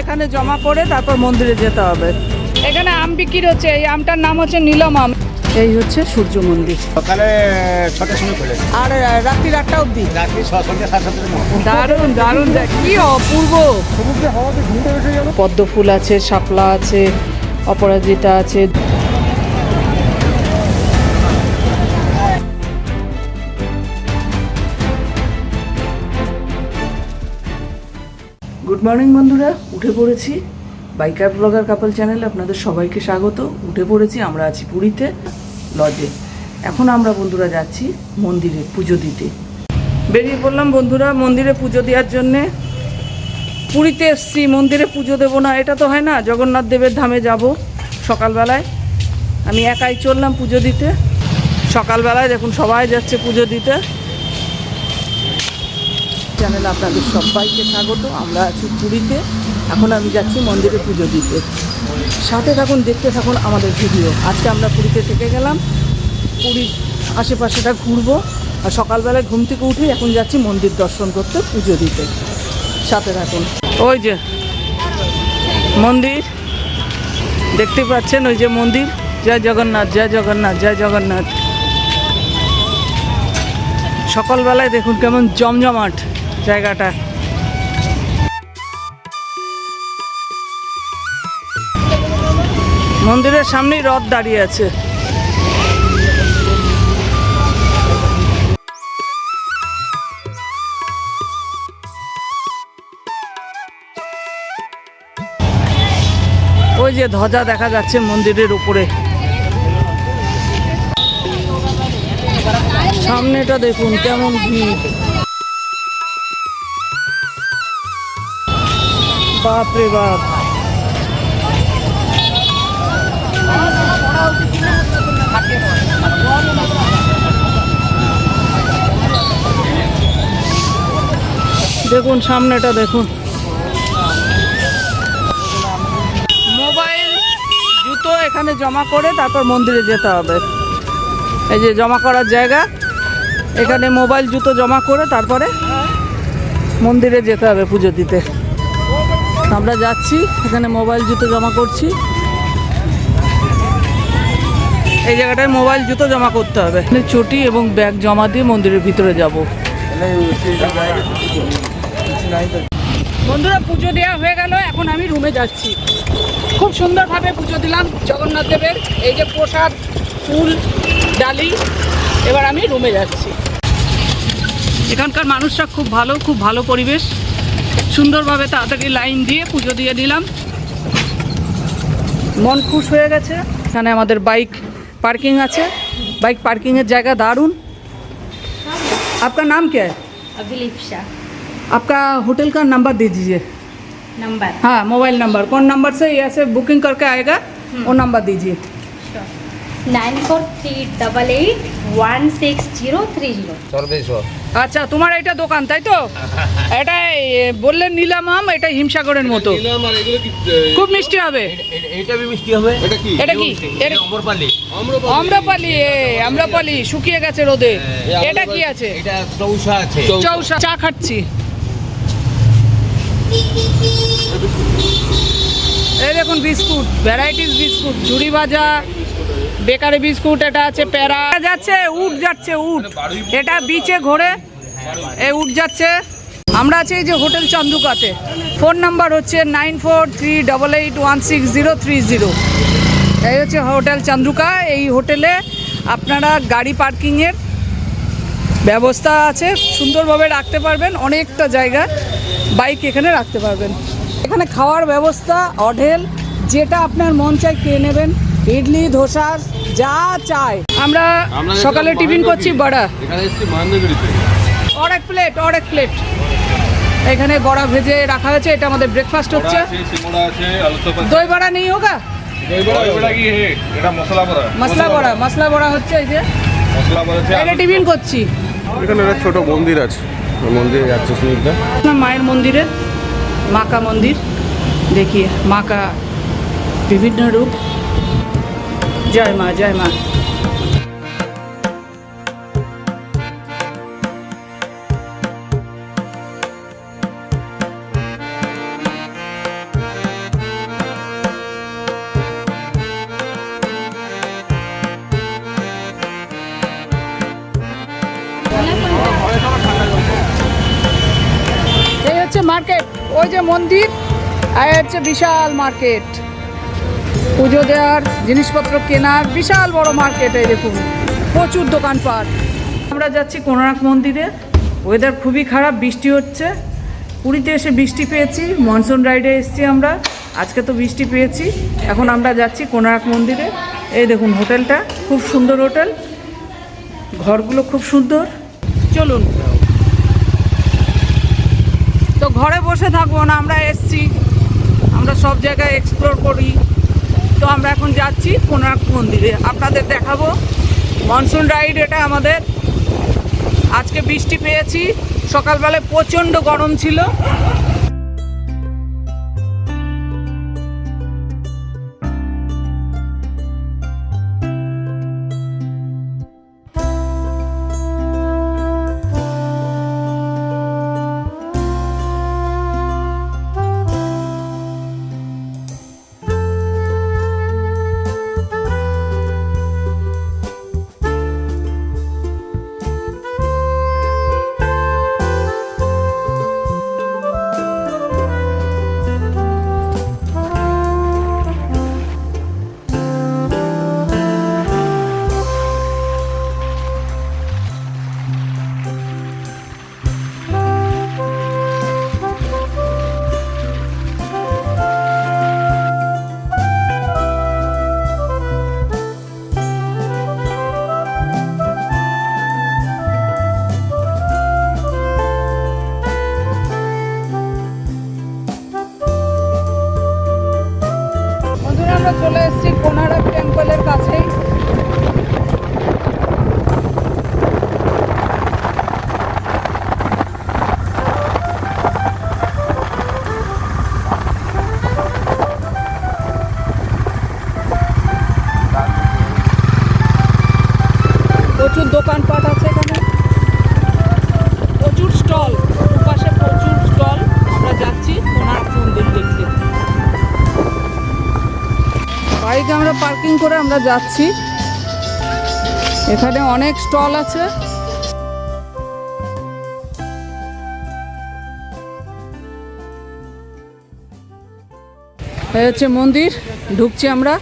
এখানে জমা করে তারপর মন্দিরে যেতে হবে। এখানে আম বিক্রি হচ্ছে এই আমটার নাম হচ্ছে নীলম আম। এই হচ্ছে সূর্য মন্দির। সকালে ছটার সময় খুলে আর রাত্রি আটটা অবধি? রাত্রি সন্ধ্যে দারুণ দারুণ দেখ কি অপূর্ব। পদ্ম ফুল আছে শাপলা আছে অপরাজিতা আছে। গুড মর্নিং বন্ধুরা। উঠে পড়েছি। বাইকার ব্লগার কাপল চ্যানেলে আপনাদের সবাইকে স্বাগত। উঠে পড়েছি, আমরা আছি পুরীতে লজে এখন আমরা, বন্ধুরা, যাচ্ছি মন্দিরে পুজো দিতে। বেরিয়ে পড়লাম, বন্ধুরা, মন্দিরে পুজো দেওয়ার জন্যে। পুরীতে এসছি, মন্দিরে পুজো দেবো না, এটা তো হয় না, জগন্নাথ দেবের ধামে যাব সকালবেলায়। আমি একাই চললাম পুজো দিতে। সকালবেলায় দেখুন, সবাই যাচ্ছে পুজো দিতে। চ্যানেলে আপনাদের সবাইকে স্বাগত। আমরা আছি পুরীতে। এখন আমি যাচ্ছি মন্দিরে পুজো দিতে। সাথে থাকুন, দেখতে থাকুন আমাদের ভিডিও। আজকে আমরা পুরীতে থেকে গেলাম। পুরীর আশেপাশেটা ঘুরবো। আর সকালবেলায় ঘুম থেকে উঠে এখন যাচ্ছি মন্দির দর্শন করতে, পুজো দিতে। সাথে থাকুন। ওই যে মন্দির। দেখতে পাচ্ছেন ওই যে মন্দির। জয় জগন্নাথ জয় জগন্নাথ জয় জগন্নাথ। সকালবেলায় দেখুন কেমন জমজমাট। জায়গাটা। মন্দিরের সামনেই রথ দাঁড়িয়ে আছে। ওই যে ধ্বজা দেখা যাচ্ছে মন্দিরের উপরে। সামনেটা দেখুন, কেমন ভিড়। বাপ রে বাপ। দেখুন, সামনেটা দেখুন। মোবাইল, জুতো এখানে জমা করে তারপর মন্দিরে যেতে হবে। এই যে জমা করার জায়গা, এখানে মোবাইল, জুতো জমা করে তারপরে মন্দিরে যেতে হবে পুজো দিতে। আমরা যাচ্ছি, এখানে মোবাইল, জুতো জমা করছি। এই জায়গাটায় মোবাইল, জুতো জমা করতে হবে। চটি এবং ব্যাগ জমা দিয়ে মন্দিরের ভিতরে যাব। বন্ধুরা, পুজো দেওয়া হয়ে গেল, এখন আমি রুমে যাচ্ছি। খুব সুন্দরভাবে পুজো দিলাম জগন্নাথ দেবের। এই যে প্রসাদ, ফুল, ডালি, এবার আমি রুমে যাচ্ছি। এখানকার মানুষরা খুব ভালো খুব ভালো পরিবেশ। সুন্দরভাবে তাড়াতাড়ি লাইন দিয়ে পুজো দিয়ে দিলাম মন খুশ হয়ে গেছে এখানে আমাদের বাইক পার্কিং আছে বাইক পার্কিংয়ের জায়গা দারুণ आपका नाम क्या है अभिलीप शाह आपका होटल का नंबर दे दीजिए नंबर हाँ मोबाइल नंबर कौन नंबर से ऐसे बुकिंग करके आएगा वो नंबर दीजिए nine four three double eight one six zero three আচ্ছা তোমার এটা দোকান তাই তো? এটা বললেন নীলাম আম এটা হিমসাগরের মতো। খুব মিষ্টি হবে। এটা কি? আম্রপালি আম্রপালি শুকিয়ে গেছে রোদে। এটা কি আছে? চা খাচ্ছি। এই দেখুন বিস্কুট ভ্যারাইটিস বিস্কুট ঝুড়ি ভাজা বেকারি বিস্কুট, এটা আছে প্যারা। যাচ্ছে উট যাচ্ছে উট এটা বিচে ঘোরে এই উট যাচ্ছে। আমরা আছি এই যে হোটেল চন্দ্রকাতে। ফোন নাম্বার হচ্ছে nine four three double eight one six zero three zero. এই হচ্ছে হোটেল চন্দ্রুকা এই হোটেলে আপনারা গাড়ি পার্কিংয়ের ব্যবস্থা আছে। সুন্দরভাবে রাখতে পারবেন, অনেকটা জায়গা বাইক এখানে রাখতে পারবেন। এখানে খাওয়ার ব্যবস্থা, অঢেল। যেটা আপনার মন চাই খেয়ে নেবেন। ইডলি ধোসা যা চাই। আমরা সকালে টিফিন করছি বড়া। আর এক প্লেট আর এক প্লেট। এখানে বড়া ভেজে রাখা হয়েছে এটা আমাদের ব্রেকফাস্ট হচ্ছে। দই বড়া নেই হোগা দই বড়া কি মশলা বড়া। মশলা বড়া হচ্ছে এই যে। এটা টিফিন করছি। এখানে একটা ছোট মন্দির আছে। মন্দিরে যাচ্ছে সুনীলদা না মায়ের মন্দিরে মাকা মন্দির। দেখিয়ে মাকা বিভিন্ন রূপ। জয় মা জয় মা। হচ্ছে মার্কেট ওই যে মন্দির আর হচ্ছে বিশাল মার্কেট। পুজো দেওয়ার জিনিসপত্র কেনার বিশাল বড় মার্কেট এই দেখুন, প্রচুর দোকানপাট। আমরা যাচ্ছি কোনারক মন্দিরে। ওয়েদার খুবই খারাপ, বৃষ্টি হচ্ছে। পুরীতে এসে বৃষ্টি পেয়েছি মনসুন রাইডে এসেছি আমরা। আজকে তো বৃষ্টি পেয়েছি। এখন আমরা যাচ্ছি কোনারক মন্দিরে। এই দেখুন হোটেলটা, খুব সুন্দর হোটেল। ঘরগুলো খুব সুন্দর। চলুন। তো ঘরে বসে থাকব না, আমরা এসছি। আমরা সব জায়গায় এক্সপ্লোর করি। তো আমরা এখন যাচ্ছি কোনার্ক মন্দিরে। আপনাদের দেখাবো মনসুন রাইড, এটা আমাদের। আজকে বৃষ্টি পেয়েছি, সকালবেলায় প্রচণ্ড গরম ছিল। বাইকে আমরা পার্কিং করে আমরা যাচ্ছি। এখানে অনেক স্টল আছে। এই হচ্ছে মন্দির, ঢুকছি আমরা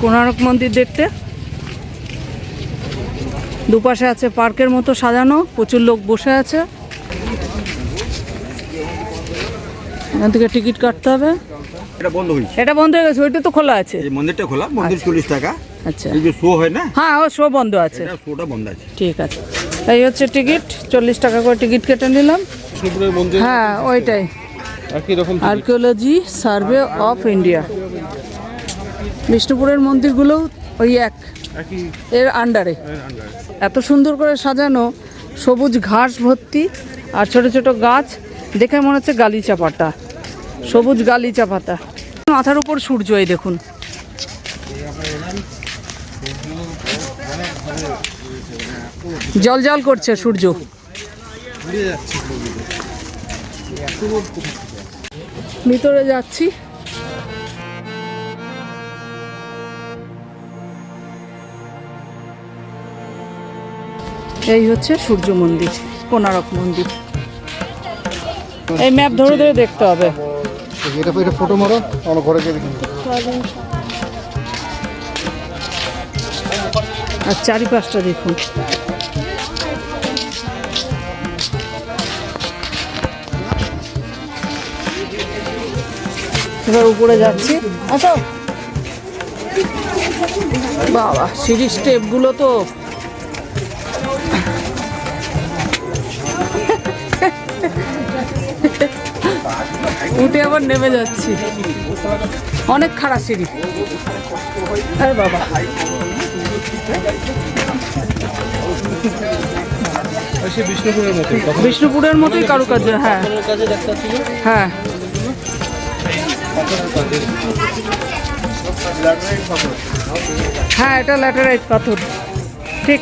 কোনারক মন্দির দেখতে। দুপাশে আছে পার্কের মতো সাজানো, প্রচুর লোক বসে আছে। এখান থেকে টিকিট কাটতে হবে। এটা বন্ধ হয়েছে। এটা বন্ধ হয়ে গেছে ওইটা তো খোলা আছে। এই মন্দিরটা খোলা মন্দির চল্লিশ টাকা। আচ্ছা। এই যে শো হয় না? হ্যাঁ ও শো বন্ধ আছে। এটা শোটা বন্ধ আছে। ঠিক আছে। এই হচ্ছে টিকিট চল্লিশ টাকা করে টিকিট কেটে নিলাম। বিষ্ণুপুরের মন্দির হ্যাঁ ওইটাই। একই রকম আর্কিওলজি সার্ভে অফ ইন্ডিয়া বিষ্ণুপুরের মন্দিরগুলোও ওই এক। এর আন্ডারে এত সুন্দর করে সাজানো সবুজ ঘাস ভর্তি আর ছোট ছোট গাছ দেখে মনে হচ্ছে গালিচা পাতা। সবুজ গালিচা পাতা। মাথার উপর সূর্য, এই দেখুন। জল জল করছে সূর্য। ভিতরে যাচ্ছি। এই হচ্ছে সূর্য মন্দির কোনারক মন্দির। এই ম্যাপ ধরে ধরে দেখতে হবে। এটা এটা ফটো মারো, আমরা ঘরে গিয়ে দেখি আর চারিপাশটা দেখুন। এবার উপরে যাচ্ছি। আসো। বাবা, সিঁড়ির স্টেপগুলো তো আবার নেমে যাচ্ছি। অনেক খারাপ সিঁড়ি। আরে বাবা। বিষ্ণুপুরের বিষ্ণুপুরের মতোই কারুকার্য হ্যাঁ। হ্যাঁ। হ্যাঁ এটা ল্যাটারাইট পাথর। ঠিক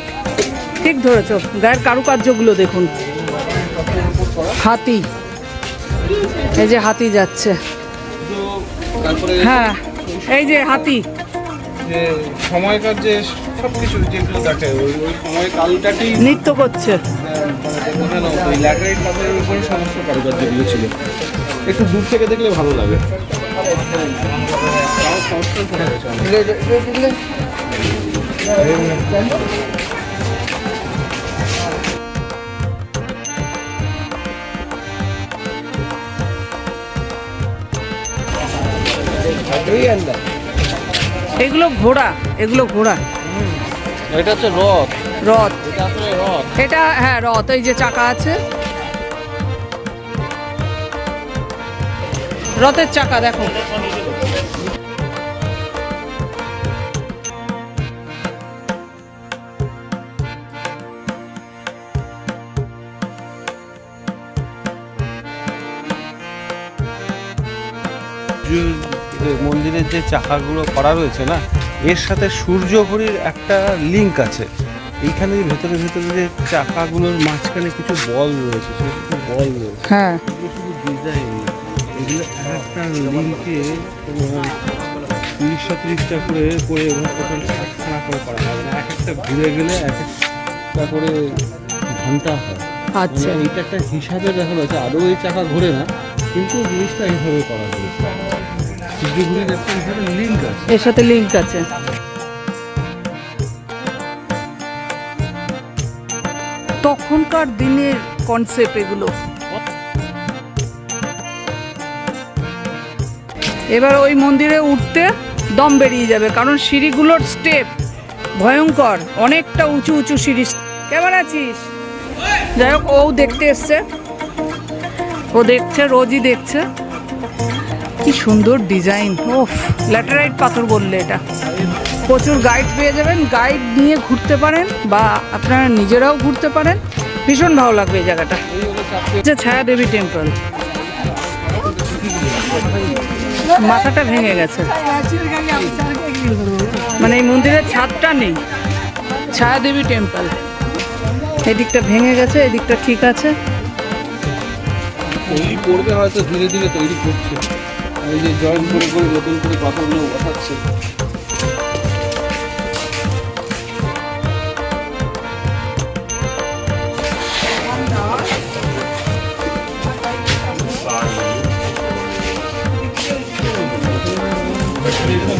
ঠিক ধরেছ। গায়ের কারুকার্যগুলো দেখুন। হাতি। এই যে হাতি যাচ্ছে। হ্যাঁ এই যে হাতি। যে সময়কার যে সব কিছু যেগুলো দেখে ওই ওই সময় কালটাকেই নৃত্য করছে। মানে বোঝানো হতো। ওই ল্যাটারাইট পাথরের উপরে সমস্ত কারুকার্যগুলো ছিল একটু দূর থেকে দেখলে ভালো লাগে। সংস্কার এগুলো ঘোড়া এগুলো ঘোড়া। এটা হচ্ছে রথ। রথ। এটা রথ। এটা হ্যাঁ রথ এই যে চাকা আছে। রথের চাকা দেখো। যে মন্দিরের যে চাকাগুলো করা রয়েছে না এর সাথে সূর্য ঘড়ির একটা লিঙ্ক আছে। এইখানে ভেতরে ভেতরে যে চাকাগুলোর মাঝখানে কিছু বল রয়েছে কিছু বল রয়েছে। হ্যাঁ। শুধু ডিজাইন এগুলো। একটা লিঙ্কে তিরিশটা তিরিশটা করে করে এবং টোটাল ষাটখানা করে করা হয়। মানে এক একটা ঘুরে গেলে এক একটা করে ঘণ্টা হয়। আচ্ছা। মানে এইটা একটা হিসাবে দেখা যাচ্ছে আদৌ এই চাকা ঘোরে না কিন্তু জিনিসটা এইভাবে করা হয়েছে। এর সাথে লিংক আছে। তখনকার দিনের কনসেপ্ট এগুলো। এবার ওই মন্দিরে উঠতে দম বেরিয়ে যাবে, কারণ সিঁড়িগুলোর স্টেপ ভয়ঙ্কর, অনেকটা উঁচু উঁচু সিঁড়ি। কেমন আছিস? যাই হোক, ও দেখতে এসছে। ও দেখছে, রোজই দেখছে। কি সুন্দর ডিজাইন ওফ ল্যাটারাইট পাথর বললে এটা। প্রচুর গাইড পেয়ে যাবেন গাইড নিয়ে ঘুরতে পারেন বা আপনারা নিজেরাও ঘুরতে পারেন। ভীষণ ভালো লাগবে এই জায়গাটা। হচ্ছে ছায়া দেবী টেম্পল মাথাটা ভেঙে গেছে। মানে এই মন্দিরের ছাদটা নেই। ছায়া দেবী টেম্পল এদিকটা ভেঙে গেছে, এদিকটা ঠিক আছে। তৈরি করবে হয়তো ধীরে ধীরে তৈরি করছে। এই যে জয়েন করে করে নতুন করে পাথরগুলো বসাচ্ছে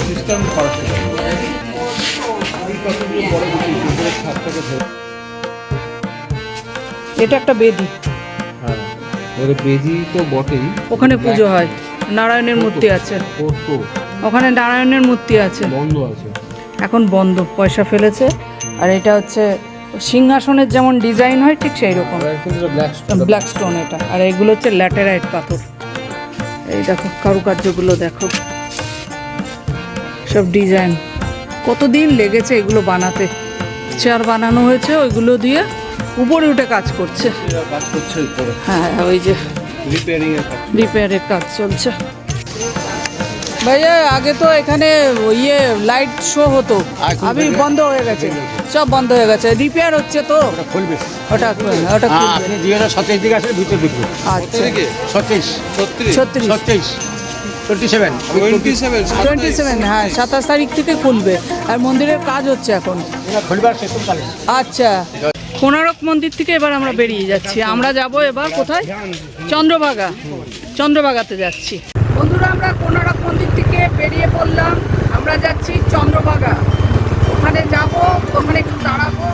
সিস্টেম করা এটা একটা বেদি। হ্যাঁ এবারে বেজি তো বটেই। ওখানে পুজো হয়। নারায়ণের মূর্তি আছে। ওখানে নারায়ণের মূর্তি আছে। বন্ধ আছে। এখন বন্ধ পয়সা ফেলেছে। আর এটা হচ্ছে সিংহাসনের যেমন ডিজাইন হয় ঠিক সেই রকম। ব্ল্যাক স্টোন এটা আর এগুলো হচ্ছে ল্যাটেরাইট পাথর। এই দেখো কারুকার্যগুলো দেখো। সব ডিজাইন। কতদিন লেগেছে এগুলো বানাতে? চেয়ার বানানো হয়েছে ওইগুলো দিয়ে উপরে উঠে কাজ করছে। হ্যাঁ ওই যে রিপেয়ারের কাজ। চলছে। ভাইয়া আগে তো এখানে ইয়ে লাইট শো হতো। আমি বন্ধ হয়ে গেছে। সব বন্ধ হয়ে গেছে। রিপেয়ার হচ্ছে তো। খুলবে। ওটা ওটা খুলবে। আপনি দুই হাজার সতেইশ দিকে আসলে ভিতরে ঢুকবে। আচ্ছা। সতেইশ ছত্রিশ। ছত্রিশ। সতেইশ টোয়েন্টি সেভেন হ্যাঁ সাতাশ তারিখ থেকে খুলবে। আর মন্দিরের কাজ হচ্ছে এখন। আচ্ছা। কোনারক মন্দির থেকে এবার আমরা বেরিয়ে যাচ্ছি। আমরা যাব এবার কোথায়? চন্দ্রভাগা। চন্দ্রভাগাতে যাচ্ছি। বন্ধুরা, আমরা কোনারক মন্দির থেকে বেরিয়ে পড়লাম। আমরা যাচ্ছি চন্দ্রভাগা। ওখানে যাব, ওখানে একটু দাঁড়াবো।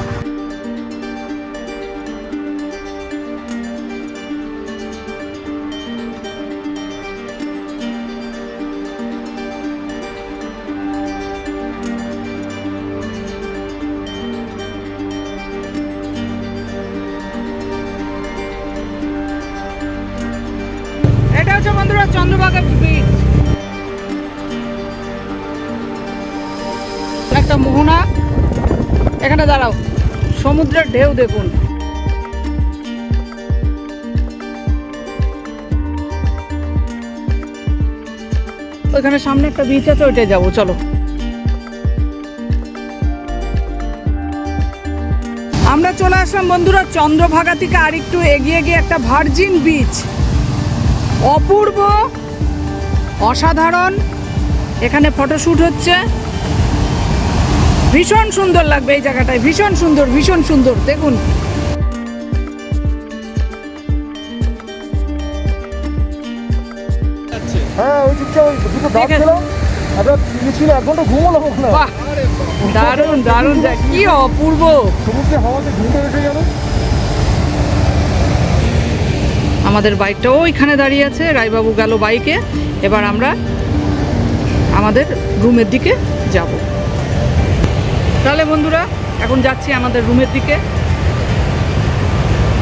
হচ্ছে চন্দ্রভাগা বিচ একটা মোহনা, এখানে দাঁড়াও, সমুদ্রের ঢেউ দেখুন। ওইখানে সামনে একটা বিচ আছে, ওইটাই যাব, চলো। আমরা চলে আসলাম বন্ধুরা, চন্দ্রভাগা থেকে আর একটু এগিয়ে গিয়ে একটা ভার্জিন বিচ অপূর্ব অসাধারণ। এখানে ফটোশ্যুট হচ্ছে। ভীষণ সুন্দর লাগবে এই জায়গাটায় ভীষণ সুন্দর ভীষণ সুন্দর। দেখুন। হ্যাঁ ওই দুটো ছিল। একটা ইয়ে ছিল এক ঘণ্টা ঘুমোলো ওখানে বাহ দারুণ দারুণ। দেখ, কি অপূর্ব। সমুদ্রে হাওয়াতে ঘুমে এসে গেল। আমাদের বাইকটাও ওইখানে দাঁড়িয়ে আছে, রায়বাবু গেল বাইকে, এবার আমরা আমাদের রুমের দিকে যাব। তাহলে বন্ধুরা, এখন যাচ্ছি আমাদের রুমের দিকে।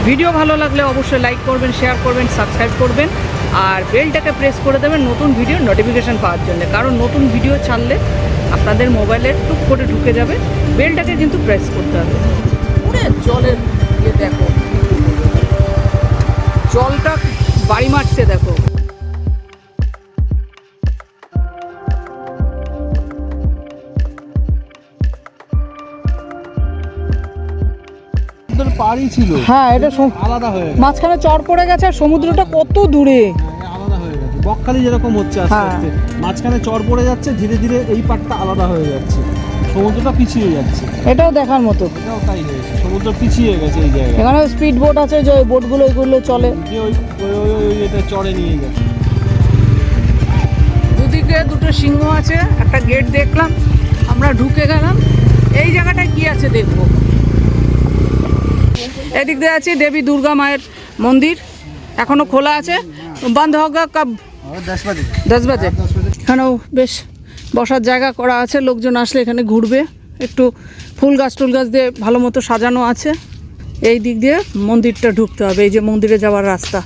ভিডিও ভালো লাগলে অবশ্যই লাইক করবেন, শেয়ার করবেন, সাবস্ক্রাইব করবেন, আর বেলটাকে প্রেস করে দেবেন নতুন ভিডিও নোটিফিকেশান পাওয়ার জন্য, কারণ নতুন ভিডিও ছাড়লে আপনাদের মোবাইলে টুক করে ঢুকে যাবে, বেলটাকে কিন্তু প্রেস করতে হবে। জলের ইয়ে দেখো। জলটা বাড়ি মারছে দেখো। পাড়ই ছিল। হ্যাঁ এটা আলাদা হয়ে গেছে। মাঝখানে চর পড়ে গেছে আর সমুদ্রটা কত দূরে। হ্যাঁ, আলাদা হয়ে গেছে। বকখালি যেরকম হচ্ছে আস্তে হ্যাঁ। আস্তে। মাঝখানে চর পড়ে যাচ্ছে ধীরে ধীরে এই পাটটা আলাদা হয়ে যাচ্ছে। সমুদ্রটা পিছিয়ে যাচ্ছে। এটাও দেখার মতো। এটাও তাই হয়েছে। সমুদ্র পিছিয়ে গেছে এই জায়গায়। এখানে স্পিড বোট আছে যে ওই বোটগুলো ওইগুলো চলে। যে ওই ওই- ওই ওই এটা চড়ে নিয়ে গেছে। দুদিকে দুটো সিংহ আছে একটা গেট দেখলাম আমরা ঢুকে গেলাম। এই জায়গাটায় কি আছে দেখব? এদিক দিয়ে আছে দেবী দুর্গা মায়ের মন্দির এখনও খোলা আছে। বন্ধ হোগা কব দশ বাজে। দশ বাজে। এখানেও বেশ বসার জায়গা করা আছে, লোকজন আসলে এখানে ঘুরবে। একটু ফুল গাছ টুল গাছ দিয়ে ভালো মতো সাজানো আছে। এই দিক দিয়ে মন্দিরটা ঢুকতে হবে, এই যে মন্দিরে যাওয়ার রাস্তা,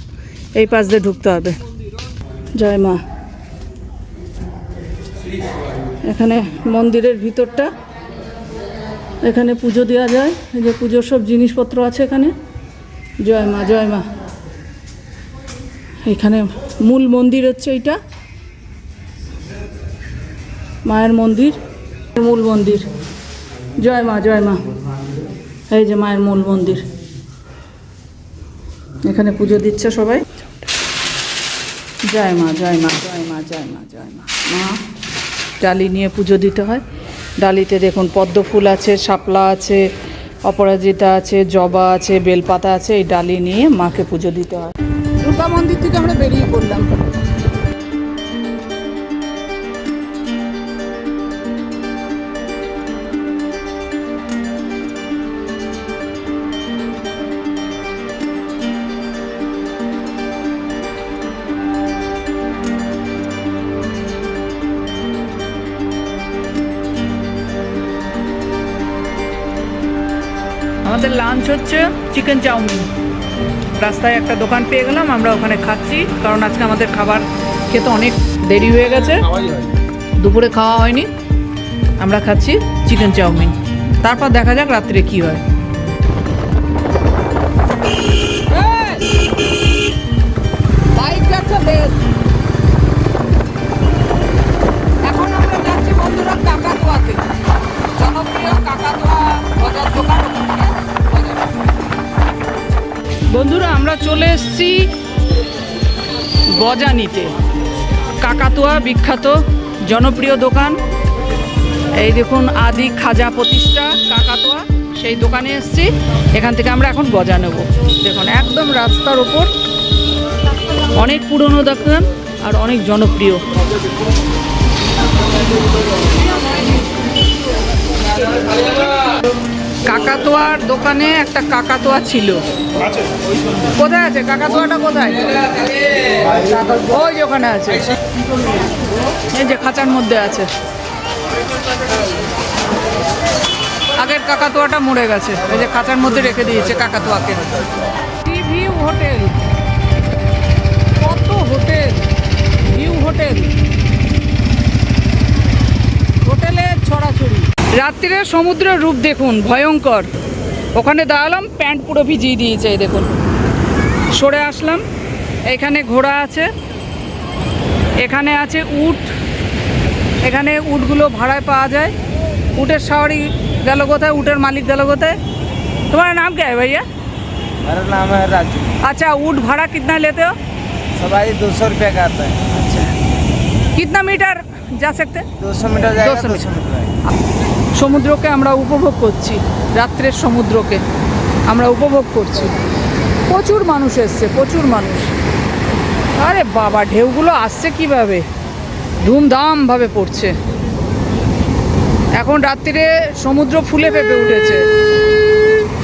এই পাশ দিয়ে ঢুকতে হবে। জয় মা। এখানে মন্দিরের ভিতরটা, এখানে পুজো দেওয়া যায়, এই যে পুজোর সব জিনিসপত্র আছে এখানে। জয় মা জয় মা। এখানে মূল মন্দির হচ্ছে এইটা। মায়ের মন্দির, মূল মন্দির। জয় মা জয় মা। এই যে মায়ের মূল মন্দির। এখানে পুজো দিচ্ছে সবাই। জয় মা জয় মা জয় মা জয় মা জয় মা। মা, ডালি নিয়ে পুজো দিতে হয়। ডালিতে দেখুন পদ্ম ফুল আছে, শাপলা আছে, অপরাজিতা আছে, জবা আছে, বেলপাতা আছে, এই ডালি নিয়ে মাকে পুজো দিতে হয়। দুর্গা মন্দির থেকে আমরা বেরিয়ে পড়লাম। হচ্ছে চিকেন চাউমিন। রাস্তায় একটা দোকান পেয়ে গেলাম আমরা ওখানে খাচ্ছি কারণ আজকে আমাদের খাবার খেতে অনেক দেরি হয়ে গেছে। দুপুরে খাওয়া হয়নি আমরা খাচ্ছি চিকেন চাউমিন। তারপর দেখা যাক রাত্রে কি হয়। আমরা চলে এসেছি গজানিতে। কাকাতুয়া বিখ্যাত জনপ্রিয় দোকান। এই দেখুন আদি খাজা প্রতিষ্ঠা কাকাতুয়া, সেই দোকানে এসেছি। এখান থেকে আমরা এখন গজা নেব। দেখুন, একদম রাস্তার ওপর। অনেক পুরনো দোকান আর অনেক জনপ্রিয়। কাকাতোয়ার দোকানে একটা কাকাতোয়া ছিল। কোথায় আছে? কাকাতোয়াটা কোথায়? ওই ওখানে আছে। এই যে খাঁচার মধ্যে আছে। আগের কাকাতোয়াটা মরে গেছে। এই যে খাঁচার মধ্যে রেখে দিয়েছে কাকাতোয়াকে। View hotel. কত হোটেল? View hotel. হোটেলে ছড়াছড়ি। রাত্রিরে সমুদ্রের রূপ দেখুন ভয়ঙ্কর ওখানে দাঁড়ালাম প্যান্ট পুরো ভিজিয়ে দিয়েছে এই দেখুন সরে আসলাম এখানে ঘোড়া আছে এখানে আছে উট এখানে উটগুলো ভাড়ায় পাওয়া যায় উটের সাওয়ারি গেল কোথায় উটের মালিক গেল কোথায় তোমার नाम क्या है भैया मेरा नाम है राजू अच्छा ऊट भाड़ा कितना लेते हो सवारी दो सौ रुपया का आता है कितना मीटर जा सकते हैं दो सौ मीटर जाएगा, 200 200 मीटर সমুদ্রকে আমরা উপভোগ করছি, রাত্রের সমুদ্রকে আমরা উপভোগ করছি। প্রচুর মানুষ এসছে, প্রচুর মানুষ। আরে বাবা, ঢেউগুলো আসছে কীভাবে? ধুমধামভাবে পড়ছে। এখন রাত্রিরে সমুদ্র ফুলে পেঁপে উঠেছে।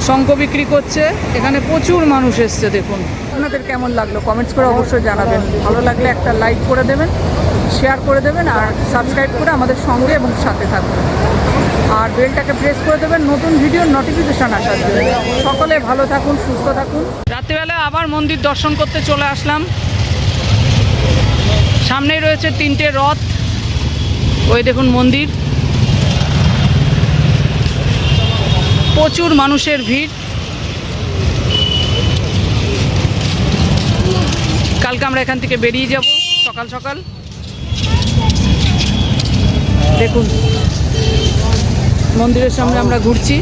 শঙ্খ বিক্রি করছে, এখানে প্রচুর মানুষ এসছে, দেখুন। আপনাদের কেমন লাগল? কমেন্টস করে অবশ্যই জানাবেন। ভালো লাগলে একটা লাইক করে দেবেন। শেয়ার করে দেবেন আর সাবস্ক্রাইব করে আমাদের সঙ্গে এবং সাথে থাকবেন আর বেলটাকে প্রেস করে দেবেন, নতুন ভিডিওর নোটিফিকেশান আসার জন্য। সকলে ভালো থাকুন, সুস্থ থাকুন। রাত্রিবেলা আবার মন্দির দর্শন করতে চলে আসলাম। সামনেই রয়েছে তিনটে রথ। ওই দেখুন মন্দির। প্রচুর মানুষের ভিড়। কালকে আমরা এখান থেকে বেরিয়ে যাব সকাল সকাল। দেখুন মন্দিরের সামনে আমরা ঘুরছি।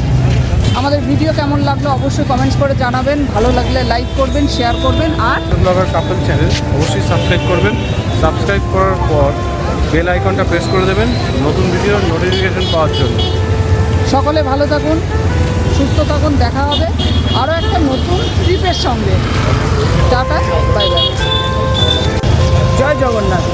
আমাদের ভিডিও কেমন লাগল অবশ্যই কমেন্টস করে জানাবেন। ভালো লাগলে লাইক করবেন শেয়ার করবেন আর ব্লগার কাপল চ্যানেল অবশ্যই সাবস্ক্রাইব করবেন। সাবস্ক্রাইব করার পর বেল আইকনটা প্রেস করে দেবেন নতুন ভিডিওর নোটিফিকেশন পাওয়ার জন্য। সকলে ভালো থাকুন সুস্থ থাকুন দেখা হবে আরও একটা নতুন ট্রিপের সঙ্গে। টাটা বাই বাই জয় জগন্নাথ।